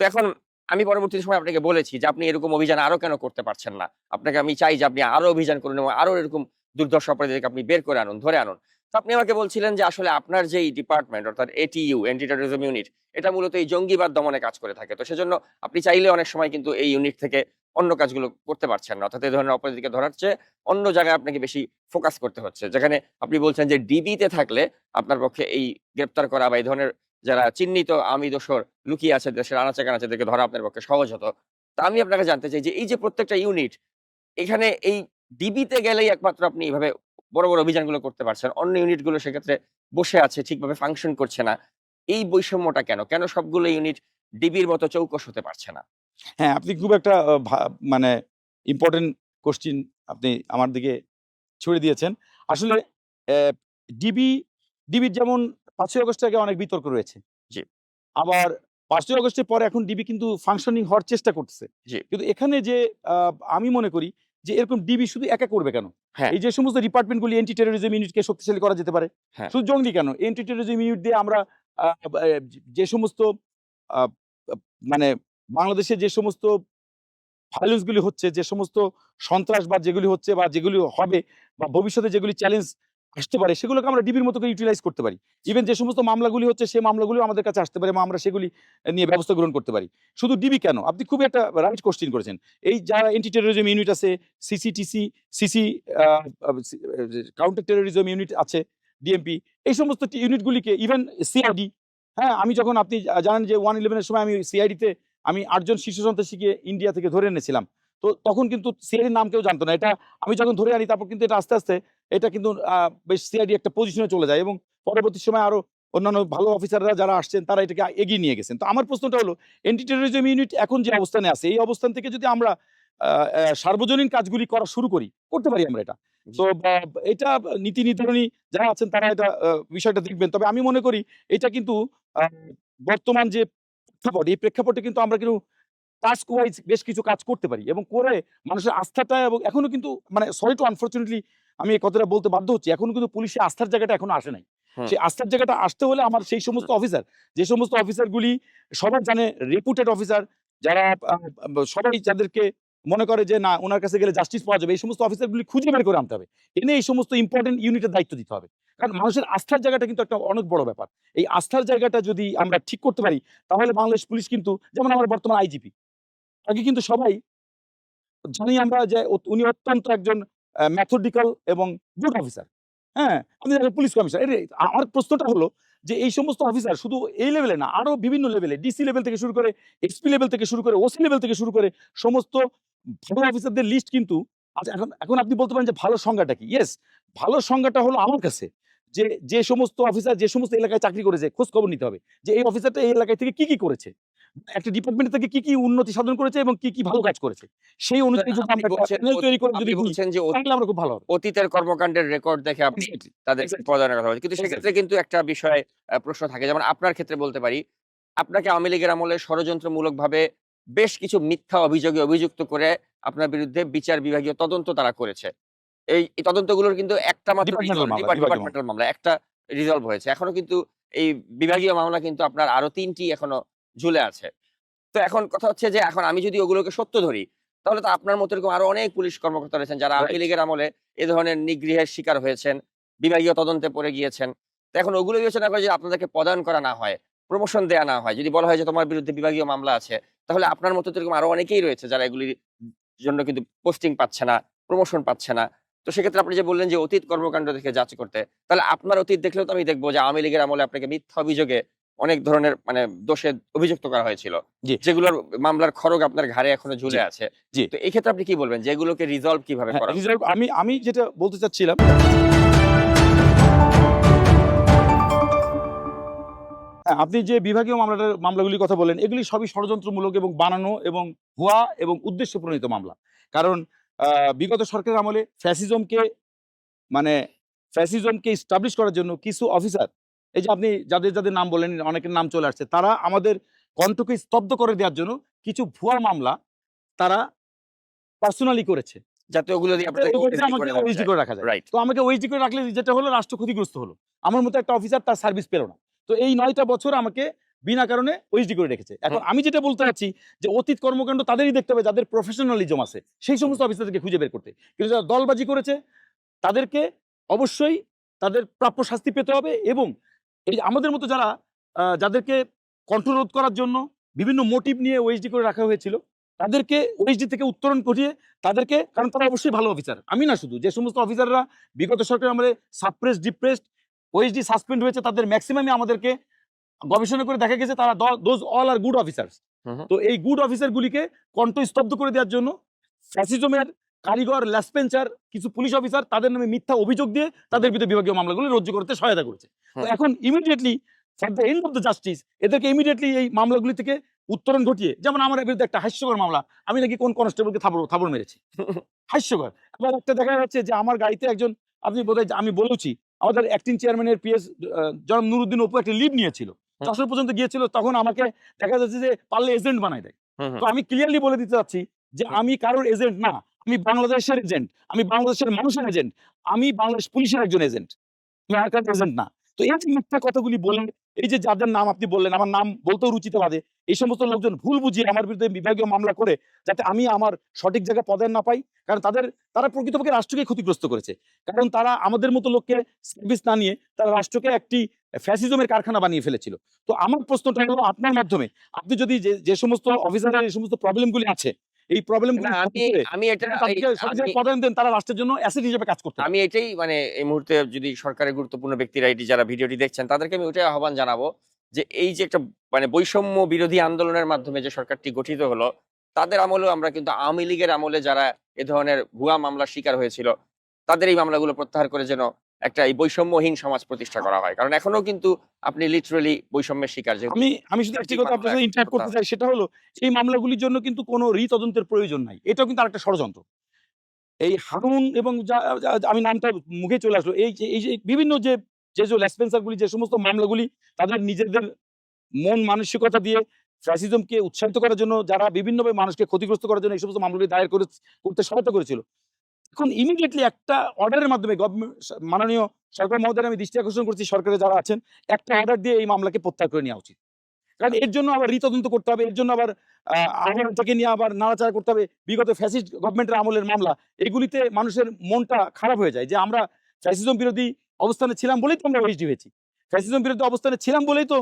তো এখন আমি পরবর্তী সময় আপনাকে বলেছি যে আপনি এরকম অভিযান আরও কেন করতে পারছেন না। আপনাকে আমি চাই যে আপনি আরও অভিযান করুন এবং আরও এরকম দুর্দর্শ অপরাধীদেরকে আপনি বের করে আনুন, ধরে আনুন। তো আপনি আমাকে বলছিলেন যে আসলে আপনার যেই ডিপার্টমেন্ট অর্থাৎ এটিইউ অ্যান্টি টেরোরিজম ইউনিট এটা মূলত এই জঙ্গিবাদ দমনে কাজ করে থাকে। তো সেজন্য আপনি চাইলে অনেক সময় কিন্তু এই ইউনিট থেকে অন্য কাজগুলো করতে পারছেন না। অর্থাৎ এই ধরনের অপরাধীকে ধরার চেয়ে অন্য জায়গায় আপনাকে বেশি ফোকাস করতে হচ্ছে। যেখানে আপনি বলছেন যে ডিবিতে থাকলে আপনার পক্ষে এই গ্রেপ্তার করা বা এই ধরনের যারা চিহ্নিত আমি দোষর লুকিয়ে আছে দেশের আনাচে কানাচে থেকে ধরা আপনার পক্ষে সহজ হতো। তা আমি আপনাকে জানতে চাই যে এই যে প্রত্যেকটা ইউনিট এখানে এই ডিবিতে গেলেই একমাত্র আপনি এইভাবে বড় বড় অভিযানগুলো করতে পারছেন। অন্য ইউনিটগুলো সেক্ষেত্রে বসে আছে ঠিকভাবে ফাংশন করছে না। এই বৈষম্যটা কেন? কেন সবগুলো ইউনিট ডিবির মতো চৌকস হতে পারছে না? হ্যাঁ আপনি খুব একটা মানে ইম্পর্টেন্ট কোশ্চিন আপনি আমার দিকে ছুড়ে দিয়েছেন। আসলে ডিবি ডিবির যেমন পাঁচই আগস্ট আগে অনেক বিতর্ক রয়েছে জি। আবার পাঁচই আগস্টের পরে এখন ডিবি কিন্তু ফাংশনিং হওয়ার চেষ্টা করতেছে জি। কিন্তু এখানে যে আমি মনে করি যে এরকম ডিবি শুধু একা করবে কেন হ্যাঁ। এই যে সমস্ত ডিপার্টমেন্টগুলি এন্টি টেরোরিজম ইউনিটকে শক্তিশালী করা যেতে পারে হ্যাঁ। শুধু জঙ্গি কেন এন্টি টেরোরিজম ইউনিট দিয়ে আমরা যে সমস্ত মানে বাংলাদেশে যে সমস্ত ভায়োলেন্স গুলি হচ্ছে যে সমস্ত সন্ত্রাসবাদ যেগুলি হচ্ছে বা যেগুলি হবে বা ভবিষ্যতে যেগুলি চ্যালেঞ্জ আসতে পারে, সেগুলোকে আমরা ডিবির মতো করে ইউটিলাইজ করতে পারি। ইভেন যে সমস্ত মামলাগুলি হচ্ছে সেই মামলাগুলো আমাদের কাছে আসতে পারে এবং আমরা সেগুলি নিয়ে ব্যবস্থা গ্রহণ করতে পারি। শুধু ডিবি কেন? আপনি খুবই একটা রাইট কোশ্চিন করেছেন। এই যারা এন্টি টেরোরিজম ইউনিট আছে CCTC CC counter terrorism unit আছে ডিএমপি এই সমস্ত ইউনিটগুলিকে ইভেন সিআইডি হ্যাঁ আমি যখন আপনি জানেন যে ওয়ান ইলেভেনের সময় আমি সিআইডিতে আমি আটজন শিশু সন্ত্রাসীকে ইন্ডিয়া থেকে ধরে এনেছিলাম। তো তখন কিন্তু সিআইডির নাম কেউ জানতো না। এটা আমি যখন ধরে আনি, তারপর কিন্তু এটা আস্তে আস্তে এটা কিন্তু বেশ সিআইডি একটা পজিশনে চলে যায় এবং পরবর্তী সময় আরও অন্যান্য ভালো অফিসাররা যারা আসছেন তারা এটাকে এগিয়ে নিয়ে গেছেন। তো আমার প্রশ্নটা হলো এন্টি টেরোরিজম ইউনিট এখন যে অবস্থানে আছে এই অবস্থান থেকে যদি আমরা সার্বজনীন কাজগুলি করা শুরু করি করতে পারি আমরা এটা। তো এটা নীতি নির্ধারণী যারা আছেন তারা এটা বিষয়টা দেখবেন। তবে আমি মনে করি এটা কিন্তু আহ, বর্তমান যে প্রেক্ষাপট এই প্রেক্ষাপটে কিন্তু আমরা কিন্তু টাস্ক ওয়াইজ বেশ কিছু কাজ করতে পারি এবং করে মানুষের আস্থাটা এবং এখনও কিন্তু মানে সরি টু আনফর্চুনেটলি আমি এই কথাটা বলতে বাধ্য হচ্ছি। এখন কিন্তু পুলিশের আস্থার জায়গাটা এখনও আসে নাই। সেই আস্থার জায়গাটা আসতে হলে আমার সেই সমস্ত অফিসার যে সমস্ত অফিসারগুলি সবাই জানে রেপুটেড অফিসার যারা সবাই যাদেরকে মনে করে যে না ওনার কাছে গেলে জাস্টিস পাওয়া যাবে এই সমস্ত অফিসারগুলি খুঁজে বের করে আনতে হবে। এনে এই সমস্ত ইম্পর্টেন্ট ইউনিটের দায়িত্ব দিতে হবে। কারণ মানুষের আস্থার জায়গাটা কিন্তু একটা অনেক বড় ব্যাপার। এই আস্থার জায়গাটা যদি আমরা ঠিক করতে পারি তাহলে বাংলাদেশ পুলিশ কিন্তু যেমন আমার বর্তমান আইজিপি তাকে কিন্তু সবাই জানি আমরা যে উনি অত্যন্ত একজন ম্যাথডিক্যাল এবং গুড অফিসার হ্যাঁ? আমি জানি পুলিশ কমিশনার আমার প্রশ্নটা হলো যে এই সমস্ত অফিসার শুধু এই লেভেলে না, আরও বিভিন্ন লেভেলে ডিসি লেভেল থেকে শুরু করে এসপি লেভেল থেকে শুরু করে ওসি লেভেল থেকে শুরু করে, সমস্ত ভালো অফিসারদের লিস্ট কিন্তু আচ্ছা এখন এখন আপনি বলতে পারেন যে ভালো সংজ্ঞাটা কি? ইয়েস ভালো সংজ্ঞাটা হলো আমার কাছে যে যে সমস্ত অফিসার যে সমস্ত এলাকায় চাকরি করেছে খোঁজ খবর নিতে হবে যে এই অফিসারটা এই এলাকায় থেকে কি কি করেছে? একটা ডিপার্টমেন্ট থেকে কি কি উন্নতি সাধন করেছে এবং কি কি ভালো কাজ করেছে। সেই অনুযায়ী যদি আমরা একটা তৈরি করে যদি বলছেন যে তাহলে আমরা খুব ভালো অতীতের কর্মকাণ্ডের রেকর্ড দেখে আপনি তাদের প্রদানের কথা বলছেন। কিন্তু সেক্ষেত্রে কিন্তু একটা বিষয় প্রশ্ন থাকে। যেমন আপনার ক্ষেত্রে বলতে পারি আপনাকে আওয়ামী লীগের আমলে ষড়যন্ত্রমূলক ভাবে বেশ কিছু মিথ্যা অভিযোগে অভিযুক্ত করে আপনার বিরুদ্ধে বিচার বিভাগীয় তদন্ত তারা করেছে। এই তদন্তগুলোর কিন্তু একটা মাত্র ডিপার্টমেন্টাল মামলা একটা রিজলভ হয়েছে। এখনও কিন্তু এই বিভাগীয় মামলা কিন্তু আপনার আরও তিনটি এখনও ঝুলে আছে। তো এখন কথা হচ্ছে যে এখন আমি যদি ওগুলোকে সত্য ধরি তাহলে তো আপনার মতো এরকম আরও অনেক পুলিশ কর্মকর্তা রয়েছেন যারা আওয়ামী লীগের আমলে এ ধরনের নিগৃহের শিকার হয়েছেন বিভাগীয় তদন্তে পড়ে গিয়েছেন। তো এখন ওগুলো বিবেচনা করে যদি আপনাদেরকে প্রদান করা না হয় প্রমোশন দেয়া না হয় যদি বলা হয় যে তোমার বিরুদ্ধে বিভাগীয় মামলা আছে তাহলে আপনার মতো এরকম আরও অনেকেই রয়েছে যারা এগুলির জন্য কিন্তু পোস্টিং পাচ্ছে না প্রমোশন পাচ্ছে না। তো সেক্ষেত্রে আপনি যে বললেন যে অতীত কর্মকাণ্ড দেখে যাচ করতে তাহলে আপনার অতীত দেখলেও তো আমি দেখব যে আওয়ামী লীগের আমলে আপনাকে মিথ্যা অভিযোগে অনেক ধরনের মানে দোষে অভিযুক্ত করা হয়েছিল। যেগুলোর মামলার খড়গ আপনার ঘাড়ে এখনও ঝুলে আছে। জি। তো এই ক্ষেত্রে আপনি কি বলবেন? যে এগুলোকে রিজলভ কীভাবে হ্যাঁ, করা আমি আমি যেটা বলতে চাচ্ছিলাম হ্যাঁ, আপনি যে বিভাগীয় মামলাটার মামলাগুলির কথা বলেন এগুলি সবই ষড়যন্ত্রমূলক এবং বানানো এবং ভুয়া এবং উদ্দেশ্য প্রণীত মামলা। কারণ আহ, বিগত সরকারের আমলে ফ্যাসিজমকে মানে ফ্যাসিজমকে স্টাবলিশ করার জন্য কিছু অফিসার এই যে আপনি যাদের যাদের নাম বলেন অনেকের নাম চলে আসছে তারা আমাদের কণ্ঠকে স্তব্ধ করে দেওয়ার জন্য কিছু ভুয়া মামলা তারা পার্সোনালি করেছে। যাতে ওগুলো আমাকে করে রাখা যায়। তো আমাকে করে রাখলে যেটা হলো রাষ্ট্র ক্ষতিগ্রস্ত হলো। আমার মতো একটা অফিসার তার সার্ভিস পেল না। তো এই নয়টা বছর আমাকে বিনা কারণে করে রেখেছে। এখন আমি যেটা বলতে চাচ্ছি যে অতীত কর্মকাণ্ড তাদেরই দেখতে হবে যাদের প্রফেশনালিজম আছে সেই সমস্ত অফিসারদেরকে খুঁজে বের করতে। কিন্তু যারা দলবাজি করেছে তাদেরকে অবশ্যই তাদের প্রাপ্য শাস্তি পেতে হবে এবং এই আমাদের মতো যারা যাদেরকে কণ্ঠরোধ করার জন্য বিভিন্ন মোটিভ নিয়ে ওএসডি করে রাখা হয়েছিল তাদেরকে ওএসডি থেকে উত্তরণ করিয়ে তাদেরকে কারণ তারা অবশ্যই ভালো অফিসার আমি না শুধু যে সমস্ত অফিসাররা বিগত সরকার আমাদের সাপ্রেস ডিপ্রেসড ওএসডি সাসপেন্ড হয়েছে তাদের ম্যাক্সিমামই আমাদেরকে গবেষণা করে দেখা গেছে তারা those all are good hmm. তো এই গুড অফিসার গুলিকে কণ্ঠ স্তব্ধ করে দেওয়ার জন্য ফ্যাসিজমের কারিগর ল্যাসপেঞ্চার কিছু পুলিশ অফিসার তাদের নামে মিথ্যা অভিযোগ দিয়ে তাদের বিরুদ্ধে বিভাগীয় মামলাগুলো রজ্জু করতে সহায়তা করেছে। তো এখন immediately for the end of the justice এদেরকে ইমিডিয়েটলি এই মামলাগুলি থেকে উত্তরণ ঘটিয়ে যেমন আমার বিরুদ্ধে একটা হাস্যকর মামলা আমি নাকি কোন কনস্টেবলকে থাবড় থাবড় মেরেছি? হাস্যকর। এবার একটা দেখা যাচ্ছে যে আমার গাড়িতে একজন আপনি বোধহয় আমি বলেছি আমাদের অ্যাক্টিং চেয়ারম্যানের পিএস জনাব নুরুদ্দিন অপু একটা লিভ নিয়েছিল। যশোর পর্যন্ত গিয়েছিল তখন আমাকে দেখা যাচ্ছে যে পারলে এজেন্ট বানাই দেয়। তো আমি ক্লিয়ারলি বলে দিতে চাচ্ছি যে আমি কারোর এজেন্ট না। আমি বাংলাদেশের এজেন্ট আমি বাংলাদেশের মানুষের এজেন্ট আমি বাংলাদেশ পুলিশের একজন এজেন্ট আমি আর কারোর এজেন্ট না। তো এই যে মিথ্যা কথাগুলি বলে, এই যে যাদের নাম আপনি বললেন, আমার নাম বলতেও রুচিতে বাদে এই সমস্ত লোকজন ভুল বুঝিয়ে আমার বিরুদ্ধে বিভাগীয় মামলা করে যাতে আমি আমার সঠিক জায়গায় পদায়ন না পাই, কারণ তাদের, তারা প্রকৃতপক্ষে রাষ্ট্রকে ক্ষতিগ্রস্ত করেছে। কারণ তারা আমাদের মতো লোককে সার্ভিস না নিয়ে তারা রাষ্ট্রকে একটি ফ্যাসিজমের কারখানা বানিয়ে ফেলেছিল। তো আমার প্রশ্নটা হলো আপনার মাধ্যমে, আপনি যদি যে সমস্ত অফিসারের এই সমস্ত প্রবলেমগুলি আছে এই প্রবলেমগুলি না, আমি আমি এটা দেন তারা রাষ্ট্রের জন্য অ্যাসেট হিসেবে কাজ করতে আমি এটাই মানে এই মুহূর্তে যদি সরকারের গুরুত্বপূর্ণ ব্যক্তিরা এটি যারা ভিডিওটি দেখছেন তাদেরকে আমি ওটাই আহ্বান জানাব যে এই যে একটা মানে বৈষম্য বিরোধী আন্দোলনের মাধ্যমে যে সরকারটি গঠিত হলো তাদের আমলেও আমরা কিন্তু আওয়ামী লীগের আমলে যারা এ ধরনের ভুয়া মামলার শিকার হয়েছিল তাদের এই মামলাগুলো প্রত্যাহার করে যেন একটা এই বৈষম্যহীন সমাজ প্রতিষ্ঠা করা হয়। কারণ এখনও কিন্তু আপনি লিটারেলি বৈষম্যের শিকার আমি আমি শুধু একটি কথা আপনার সাথে করতে চাই, সেটা হলো এই মামলাগুলির জন্য কিন্তু কোনো রিতদন্তের প্রয়োজন নাই। এটাও কিন্তু আরেকটা ষড়যন্ত্র। এই হারুন এবং আমি নামটা মুখে চলে আসলো। এই যে এই যে, বিভিন্ন যে যে যে ল্যাসপেন্সারগুলি যে সমস্ত মামলাগুলি, তাদের নিজেদের মন মানসিকতা দিয়ে ফ্যাসিজমকে উৎসাহিত করার জন্য, যারা বিভিন্নভাবে মানুষকে ক্ষতিগ্রস্ত করার জন্য এই সমস্ত মামলাগুলি দায়ের করে করতে সহায়তা করেছিল। এখন ইমিডিয়েটলি একটা অর্ডারের মাধ্যমে মাননীয় সরকার মহোদয় আমি দৃষ্টি আকর্ষণ করছি সরকারে যারা আছেন একটা অর্ডার দিয়ে এই মামলাকে প্রত্যাহার করে নেওয়া উচিত। কারণ এর জন্য আবার রিতদন্ত করতে হবে এর জন্য আবার আহ, থেকে নিয়ে আবার নাড়াচাড়া করতে হবে। বিগত ফ্যাসিস্ট গভর্নমেন্টের আমলের মামলা এগুলিতে মানুষের মনটা খারাপ হয়ে যায় যে আমরা ফ্যাসিজম বিরোধী অবস্থানে ছিলাম বলেই তো আমরা হয়েছি। ফ্যাসিজম বিরোধী অবস্থানে ছিলাম বলেই তো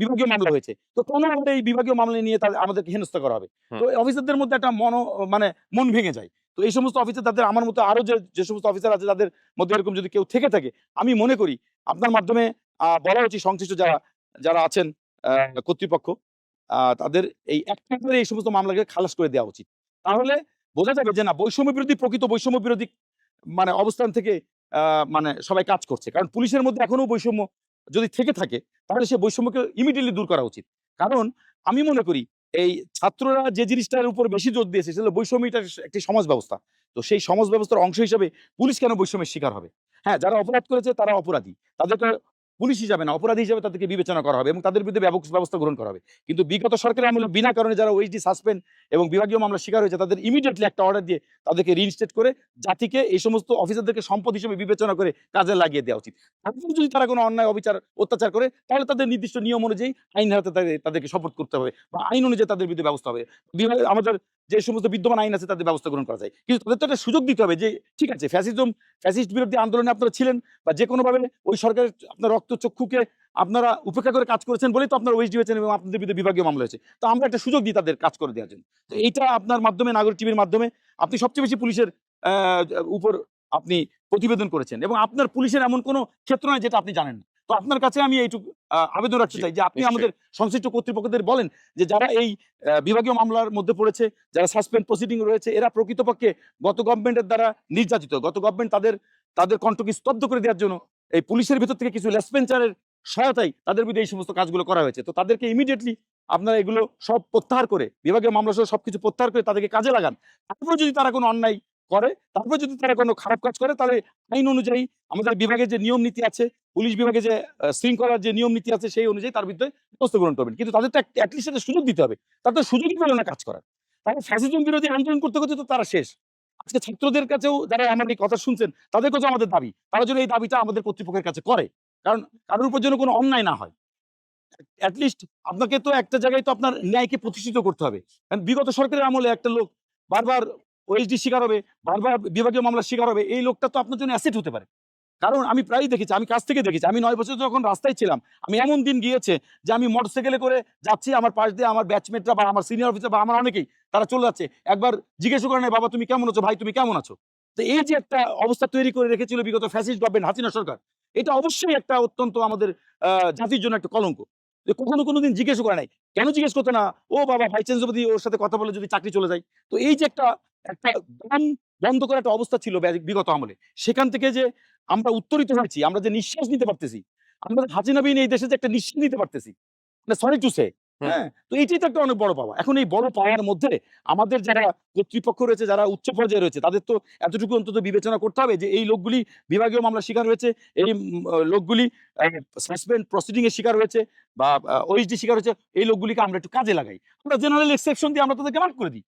বিভাগীয় মামলা হয়েছে। তো কেন আমাদের এই বিভাগীয় মামলা নিয়ে তাদের আমাদেরকে হেনস্থা করা হবে। তো অফিসারদের মধ্যে একটা মন মানে মন ভেঙে যায়। তো এই সমস্ত অফিসার তাদের আমার মতো আরও যে সমস্ত অফিসার আছে তাদের মধ্যে এরকম যদি কেউ থেকে থাকে আমি মনে করি আপনার মাধ্যমে আহ, বলা উচিত সংশ্লিষ্ট যারা যারা আছেন আহ, কর্তৃপক্ষ আহ, তাদের এই একটা করে এই সমস্ত মামলাকে খালাস করে দেওয়া উচিত। তাহলে বোঝা যাবে যে না বৈষম্য বিরোধী প্রকৃত বৈষম্য বিরোধী মানে অবস্থান থেকে মানে সবাই কাজ করছে। কারণ পুলিশের মধ্যে এখনও বৈষম্য যদি থেকে থাকে, তাহলে সে বৈষম্যকে ইমিডিয়েটলি দূর করা উচিত। কারণ আমি মনে করি, এই ছাত্ররা যে জিনিসটার উপর বেশি জোর দিয়েছে, সেটা বৈষম্যটা একটি সমাজ ব্যবস্থা। তো সেই সমাজ ব্যবস্থার অংশ হিসাবে পুলিশ কেন বৈষম্যের শিকার হবে? হ্যাঁ যারা অপরাধ করেছে তারা অপরাধী। তাদেরকে পুলিশ হিসাবে না, অপরাধী হিসাবে তাদেরকে বিবেচনা করা হবে এবং তাদের বিরুদ্ধে ব্যবস্থা গ্রহণ করা হবে। কিন্তু বিগত সরকারের আমলে বিনা কারণে যারা ওএইচডি সাসপেন্ড এবং বিভাগীয় মামলা শিকার হয়েছে, তাদের ইমিডিয়েটলি একটা অর্ডার দিয়ে তাদেরকে রিইনস্টেট করে জাতিকে এই সমস্ত অফিসারদেরকে সম্পদ হিসেবে বিবেচনা করে কাজে লাগিয়ে দেওয়া উচিত। তারপর যদি তারা কোনো অন্যায়, অবিচার, অত্যাচার করে, তাহলে তাদের নির্দিষ্ট নিয়ম অনুযায়ী আইন হাতে তাদের- তাদেরকে সাপোর্ট করতে হবে বা আইন অনুযায়ী তাদের বিরুদ্ধে ব্যবস্থা হবে। আমাদের যে সমস্ত বিদ্যমান আইন আছে তাদের ব্যবস্থা গ্রহণ করা যায়। কিন্তু তাদের তো একটা সুযোগ দিতে হবে যে, ঠিক আছে ফ্যাসিজম ফ্যাসিস্ট বিরোধী আন্দোলনে আপনারা ছিলেন বা যে কোনোভাবে ওই সরকারের আপনার রক্ত চক্ষুকে আপনারা উপেক্ষা করে কাজ করেছেন বলেই তো আপনারা ওয়েস্ট হয়েছেন এবং আপনাদের বিরুদ্ধে বিভাগীয় মামলা হয়েছে। তো আমরা একটা সুযোগ দিই তাদের কাজ করে দেওয়ার জন্য। তো এইটা আপনার মাধ্যমে, নাগরিক টিভির মাধ্যমে আপনি সবচেয়ে বেশি পুলিশের উপর আপনি প্রতিবেদন করেছেন এবং আপনার পুলিশের এমন কোনো ক্ষেত্র নয় যেটা আপনি জানেন না। তো আপনার কাছে আমি এইটুকু আবেদন রাখতে চাই যে আপনি আমাদের সংশ্লিষ্ট কর্তৃপক্ষদের বলেন যে যারা এই বিভাগীয় মামলার মধ্যে পড়েছে যারা সাসপেন্ড প্রসিডিং রয়েছে এরা প্রকৃতপক্ষে গত গভর্নমেন্টের দ্বারা নির্যাতিত। গত গভর্নমেন্ট তাদের তাদের কণ্ঠকে স্তব্ধ করে দেওয়ার জন্য এই পুলিশের ভিতর থেকে কিছু লেসপেন্সারের সহায়তায় তাদের বিরুদ্ধে এই সমস্ত কাজগুলো করা হয়েছে। তো তাদেরকে ইমিডিয়েটলি আপনারা এগুলো সব প্রত্যাহার করে বিভাগীয় মামলা সহ সবকিছু প্রত্যাহার করে তাদেরকে কাজে লাগান। তারপরে যদি তারা কোনো অন্যায় করে, তারপরে যদি তারা কোনো খারাপ কাজ করে, তাহলে আইন অনুযায়ী আমাদের বিভাগের যে নিয়ম নীতি আছে, পুলিশ বিভাগে যে শৃঙ্খলার যে নিয়ম নীতি আছে, সেই অনুযায়ী তার বিরুদ্ধে ব্যবস্থা গ্রহণ করবেন। কিন্তু তাদের তো অ্যাটলিস্ট একটা সুযোগ দিতে হবে। তাদের সুযোগই পেল না কাজ করার। তারা ফ্যাসিজম বিরোধী আন্দোলন করতে করতে তো তারা শেষ। আজকে ছাত্রদের কাছেও যারা আমার এই কথা শুনছেন, তাদের কাছেও আমাদের দাবি। তারা যেন এই দাবিটা আমাদের কর্তৃপক্ষের কাছে করে। কারণ কারোর উপর যেন কোনো অন্যায় না হয়। অ্যাটলিস্ট আপনাকে তো একটা জায়গায় তো আপনার ন্যায়কে প্রতিষ্ঠিত করতে হবে। কারণ বিগত সরকারের আমলে একটা লোক বারবার ওএসডি শিকার হবে, বারবার বিভাগীয় মামলার শিকার হবে, এই লোকটা তো আপনার জন্য অ্যাসেট হতে পারে। কারণ আমি প্রায়ই দেখেছি, আমি কাছ থেকে দেখেছি, আমি নয় বছর যখন রাস্তায় ছিলাম, আমি এমন দিন গিয়েছে যে আমি মোটরসাইকেলে করে যাচ্ছি, আমার পাশ দিয়ে আমার ব্যাচমেটরা বা আমার সিনিয়র অফিসার বা আমার অনেকেই, তারা চলে যাচ্ছে। একবার জিজ্ঞেস করে বাবা, তুমি কেমন আছো? ভাই, তুমি কেমন আছো? তো এই যে একটা অবস্থা তৈরি করে রেখেছিল বিগত ফ্যাসিস্ট গভর্নমেন্ট হাসিনা সরকার, এটা অবশ্যই একটা অত্যন্ত আমাদের জাতির জন্য একটা কলঙ্ক। কখনো কোনো দিন জিজ্ঞেস করে নাই। কেন জিজ্ঞেস করতো না? ও বাবা, ভাই চেঞ্জ যদি ওর সাথে কথা বলে যদি চাকরি চলে যায়। তো এই যে একটা একটা দম বন্ধ করা একটা অবস্থা ছিল বিগত আমলে। সেখান থেকে যে আমরা উত্তরিত হয়েছি, আমরা যে নিঃশ্বাস নিতে পারতেছি, আমরা হাজিনাবিন এই দেশে যে একটা নিঃশ্বাস নিতে পারতেছি। মানে সরি টু সে। হ্যাঁ তো এইটাই তো একটা অনেক বড় পাওয়া। এখন এই বড় পাওয়ার মধ্যে আমাদের যারা কর্তৃপক্ষ রয়েছে যারা উচ্চ পর্যায়ে রয়েছে তাদের তো এতটুকু অন্তত বিবেচনা করতে হবে যে এই লোকগুলি বিভাগীয় মামলার শিকার হয়েছে এই লোকগুলি সাসপেন্ড প্রসিডিং এর শিকার হয়েছে বা শিকার হয়েছে এই লোকগুলিকে আমরা একটু কাজে লাগাই। আমরা জেনারেল এক্সেপশন দিয়ে আমরা তাদেরকে করে দিই।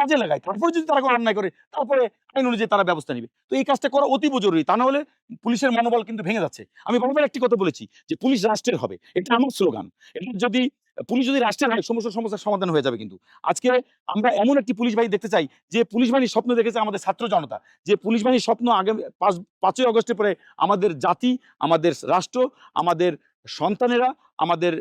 কাজে লাগাই। তারপরে যদি তারা অন্যায় করে তারপরে আইন অনুযায়ী তারা ব্যবস্থা নেবে। তো এই কাজটা করা অতীব জরুরি। তা না হলে পুলিশের মনোবল কিন্তু ভেঙে যাচ্ছে। আমি বারবার একটি কথা বলেছি যে পুলিশ রাষ্ট্রের হবে। এটা আমার স্লোগান। এটা যদি পুলিশ যদি রাষ্ট্রের হয় সমস্ত সমস্যার সমাধান হয়ে যাবে কিন্তু। আজকে আমরা এমন একটি পুলিশ বাহিনী দেখতে চাই, যে পুলিশ বাহিনীর স্বপ্ন দেখেছে আমাদের ছাত্র জনতা, যে পুলিশ বাহিনীর স্বপ্ন আগামী পাঁচ, পাঁচই অগস্টের পরে আমাদের জাতি, আমাদের রাষ্ট্র, আমাদের সন্তানেরা, আমাদের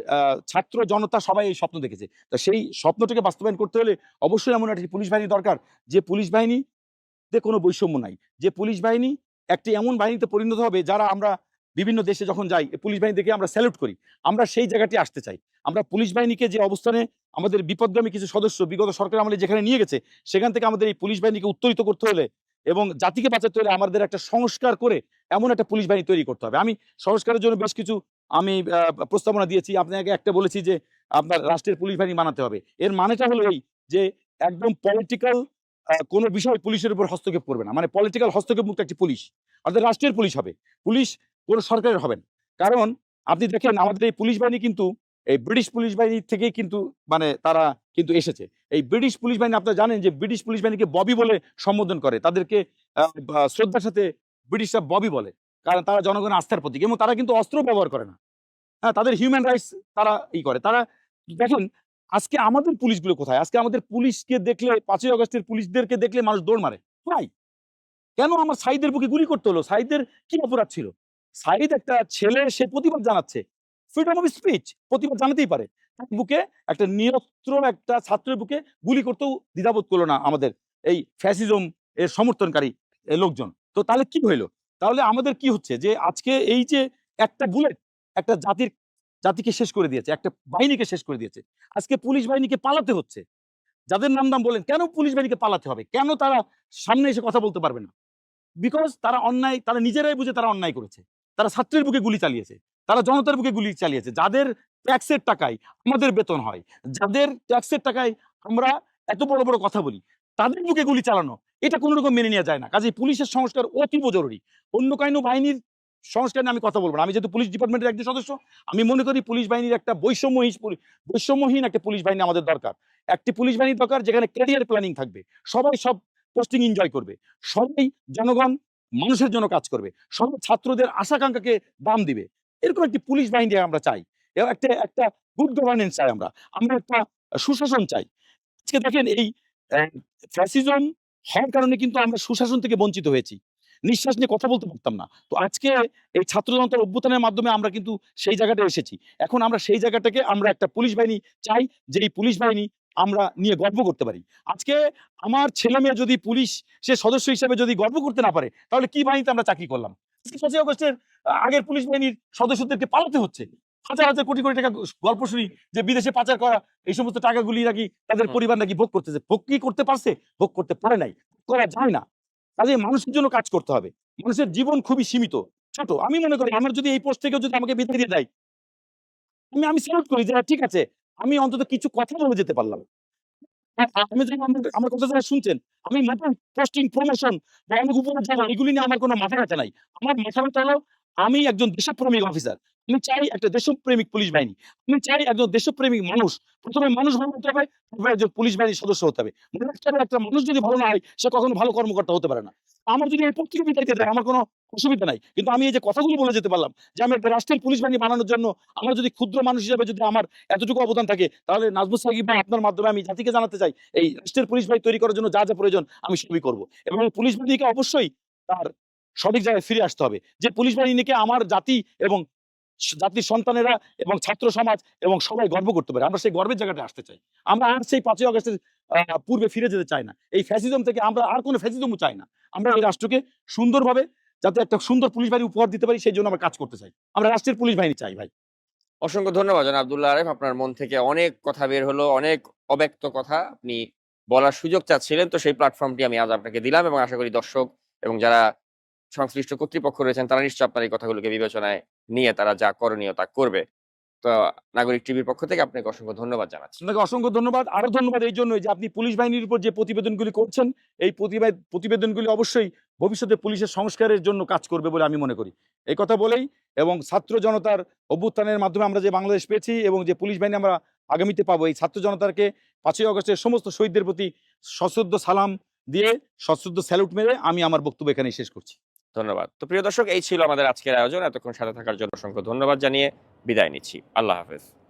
ছাত্র জনতা সবাই এই স্বপ্ন দেখেছে। তা সেই স্বপ্নটাকে বাস্তবায়ন করতে হলে অবশ্যই এমন একটি পুলিশ বাহিনী দরকার, যে পুলিশ বাহিনীতে কোনো বৈষম্য নাই, যে পুলিশ বাহিনী একটি এমন বাহিনীতে পরিণত হবে যারা আমরা বিভিন্ন দেশে যখন যাই, পুলিশ বাহিনী দেখে আমরা স্যালুট করি। আমরা সেই জায়গাটি আসতে চাই। আমরা পুলিশ বাহিনীকে যে অবস্থানে আমাদের বিপদগামী কিছু সদস্য, বিগত সরকার আমলে যেখানে নিয়ে গেছে, সেখান থেকে আমাদের এই পুলিশ বাহিনীকে উত্তরিত করতে হলে এবং জাতিকে বাঁচাতে হলে আমাদের একটা সংস্কার করে এমন একটা পুলিশ বাহিনী তৈরি করতে হবে। আমি সংস্কারের জন্য বেশ কিছু আমি প্রস্তাবনা দিয়েছি। আপনাকে একটা বলেছি যে, আপনার রাষ্ট্রের পুলিশ বাহিনী বানাতে হবে। এর মানেটা হলো এই যে, একদম পলিটিক্যাল কোনো বিষয় পুলিশের উপর হস্তক্ষেপ করবে না। মানে পলিটিক্যাল হস্তক্ষেপ মুক্ত একটি পুলিশ। অর্থাৎ রাষ্ট্রের পুলিশ হবে। পুলিশ কোনো সরকারের হবে না কারণ আপনি দেখেন আমাদের এই পুলিশ বাহিনী কিন্তু, এই ব্রিটিশ পুলিশ বাহিনী থেকেই কিন্তু মানে তারা কিন্তু এসেছে। এই ব্রিটিশ পুলিশ বাহিনী আপনারা জানেন যে ব্রিটিশ পুলিশ বাহিনীকে ববি বলে সম্বোধন করে। তাদেরকে শ্রদ্ধার সাথে ব্রিটিশরা ববি বলে। কারণ তারা জনগণের আস্থার প্রতীক এবং তারা কিন্তু অস্ত্র ব্যবহার করে না। হ্যাঁ তাদের হিউম্যান রাইটস তারা ই করে। তারা, দেখুন, আজকে আমাদের পুলিশগুলো কোথায়? আজকে আমাদের পুলিশকে দেখলে, পাঁচই আগস্টের পুলিশদেরকে দেখলে মানুষ দৌড় মারে। ভাই কেন আমার সাইদের বুকে গুলি করতে হলো? সাইদের কি অপরাধ ছিল? সাইদ একটা ছেলে, সে প্রতিবাদ জানাচ্ছে। ফ্রিডম অফ স্পিচ প্রতিবাদ জানাতেই পারে। বুকে একটা নিরস্ত্র একটা ছাত্রের বুকে গুলি করতেও দ্বিধাবোধ করল না আমাদের এই ফ্যাসিজম এর সমর্থনকারী লোকজন। তো তাহলে কি হইল? তাহলে আমাদের কি হচ্ছে যে আজকে এই যে একটা বুলেট একটা জাতির, জাতিকে শেষ করে দিয়েছে, একটা বাহিনীকে শেষ করে দিয়েছে। আজকে পুলিশ বাহিনীকে পালাতে হচ্ছে। যাদের নাম নাম বলেন, কেন পুলিশ বাহিনীকে পালাতে হবে? কেন তারা সামনে এসে কথা বলতে পারবে না? বিকজ তারা অন্যায়, তারা নিজেরাই বুঝে তারা অন্যায় করেছে। তারা ছাত্রের বুকে গুলি চালিয়েছে, তারা জনতার বুকে গুলি চালিয়েছে। যাদের ট্যাক্সের টাকায় আমাদের বেতন হয়, যাদের ট্যাক্সের টাকায় আমরা এত বড় বড় কথা বলি, তাদের বুকে গুলি চালানো, এটা কোনো রকম মেনে নেওয়া যায় না। কাজে পুলিশের সংস্কার অতীব জরুরি। অন্য কাইনো বাহিনীর সংস্কার নিয়ে আমি কথা বলব না। আমি যেহেতু পুলিশ ডিপার্টমেন্টের একজন সদস্য, আমি মনে করি পুলিশ বাহিনীর একটা বৈষম্যহীন বৈষম্যহীন একটা পুলিশ বাহিনী আমাদের দরকার। একটি পুলিশ বাহিনী দরকার যেখানে ক্যারিয়ার প্ল্যানিং থাকবে। সবাই সব পোস্টিং এনজয় করবে। সবাই জনগণ মানুষের জন্য কাজ করবে। সবাই ছাত্রদের আশাকাঙ্ক্ষাকে দাম দিবে। এরকম একটি পুলিশ বাহিনী আমরা চাই। এবং একটা একটা গুড গভর্নেন্স চাই আমরা। আমরা একটা সুশাসন চাই। আজকে দেখেন এই ফ্যাসিজম হওয়ার কারণে কিন্তু আমরা সুশাসন থেকে বঞ্চিত হয়েছি। নিঃশ্বাস নিয়ে কথা বলতে পারতাম না। তো আজকে এই ছাত্র জনতার অভ্যুত্থানের মাধ্যমে আমরা কিন্তু সেই জায়গাটা এসেছি। এখন আমরা সেই জায়গাটাকে আমরা একটা পুলিশ বাহিনী চাই যে এই পুলিশ বাহিনী আমরা নিয়ে গর্ব করতে পারি। আজকে আমার ছেলে মেয়ে যদি পুলিশ সে সদস্য হিসেবে যদি গর্ব করতে না পারে তাহলে কি বাহিনীতে আমরা চাকরি করলাম? পাঁচই আগস্টের আগের পুলিশ বাহিনীর সদস্যদেরকে পালাতে হচ্ছে। হাজার হাজার কোটি কোটি টাকা গল্প শুনি যে বিদেশে পাচার করা এই সমস্ত টাকাগুলি নাকি তাদের পরিবার নাকি ভোগ করতেছে। ভোগ কি করতে পারছে? ভোগ করতে পারে নাই। করা যায় না। কাজে মানুষের জন্য কাজ করতে হবে। মানুষের জীবন খুবই সীমিত। ছোট। আমি মনে করি আমার যদি এই পোস্ট থেকেও যদি আমাকে বিদায় দিয়ে দেয় আমি আমি স্যালুট করি যে হ্যাঁ, ঠিক আছে। আমি অন্তত কিছু কথা বলে যেতে পারলাম। আ- আমি আমার- কথা যারা শুনছেন, আমি যাওয়া এগুলি নিয়ে আমার কোনো মাথা ব্যথা নাই। আমার মাথা ব্যথা হলো আমি একজন দেশপ্রেমিক অফিসার আমি চাই একটা দেশপ্রেমিক পুলিশ বাহিনী, আমি চাই একজন দেশপ্রেমিক মানুষ। প্রথমে মানুষ ভালো হতে হবে, তারপরে একজন পুলিশ বাহিনীর সদস্য হতে হবে। মনে রাখতে হবে একটা মানুষ যদি ভালো না হয়, সে কখনো ভালো কর্মকর্তা হতে পারে না। আমার যদি এই পত্রিকা বিতাইতে দেয় আমার কোনো অসুবিধা নাই। কিন্তু আমি এই যে কথাগুলো বলে যেতে পারলাম যে আমি একটা রাষ্ট্রের পুলিশ বাহিনী বানানোর জন্য আমার যদি ক্ষুদ্র মানুষ হিসেবে যদি আমার এতটুকু অবদান থাকে, তাহলে নাজমুল সাকিব বা আপনার মাধ্যমে আমি জাতিকে জানাতে চাই, এই রাষ্ট্রের পুলিশ বাহিনী তৈরি করার জন্য যা যা প্রয়োজন আমি সবই করব। এবং পুলিশ বাহিনীকে অবশ্যই তার সঠিক জায়গায় ফিরে আসতে হবে। যে পুলিশ বাহিনী বাহিনীকে আমার জাতি এবং জাতির সন্তানেরা এবং ছাত্র সমাজ এবং সবাই গর্ব করতে পারে। আমরা সেই গর্বের জায়গাটা আসতে চাই। আমরা আর সেই পাঁচই আগস্টের পূর্বে ফিরে যেতে চাই না। এই ফ্যাসিজম থেকে আমরা আর কোনো ফ্যাসিজমও চাই না। আমরা এই রাষ্ট্রকে সুন্দরভাবে যাতে একটা সুন্দর পুলিশ বাহিনী উপহার দিতে পারি, সেই জন্য আমরা কাজ করতে চাই। আমরা রাষ্ট্রের পুলিশ বাহিনী চাই, ভাই। অসংখ্য ধন্যবাদ জানাব আব্দুল্লাহ আরেফ। আপনার মন থেকে অনেক কথা বের হলো, অনেক অব্যক্ত কথা। আপনি বলার সুযোগ চাচ্ছিলেন, তো সেই প্ল্যাটফর্মটি আমি আজ আপনাকে দিলাম এবং আশা করি দর্শক এবং যারা সংশ্লিষ্ট কর্তৃপক্ষ রয়েছেন, তারা নিশ্চয়ই আপনার এই কথাগুলোকে বিবেচনায় নিয়ে তারা যা করণীয় তা করবে। তো নাগরিক টিভির পক্ষ থেকে আপনাকে অসংখ্য ধন্যবাদ জানাচ্ছি। আপনাকে অসংখ্য ধন্যবাদ। আরও ধন্যবাদ এই জন্যই যে আপনি পুলিশ বাহিনীর উপর যে প্রতিবেদনগুলি করছেন, এই প্রতিবেদনগুলি অবশ্যই ভবিষ্যতে পুলিশের সংস্কারের জন্য কাজ করবে বলে আমি মনে করি। এই কথা বলেই এবং ছাত্র জনতার অভ্যুত্থানের মাধ্যমে আমরা যে বাংলাদেশ পেয়েছি এবং যে পুলিশ বাহিনী আমরা আগামীতে পাবো, এই ছাত্র জনতাকে পাঁচই অগস্টের সমস্ত শহীদদের প্রতি সশ্রদ্ধ সালাম দিয়ে সশ্রদ্ধ স্যালুট মেরে আমি আমার বক্তব্য এখানে শেষ করছি। ধন্যবাদ। তো প্রিয় দর্শক, এই ছিল আমাদের আজকের আয়োজন। এতক্ষণ সাথে থাকার জন্য অসংখ্য ধন্যবাদ জানিয়ে বিদায় নিচ্ছি। আল্লাহ হাফেজ।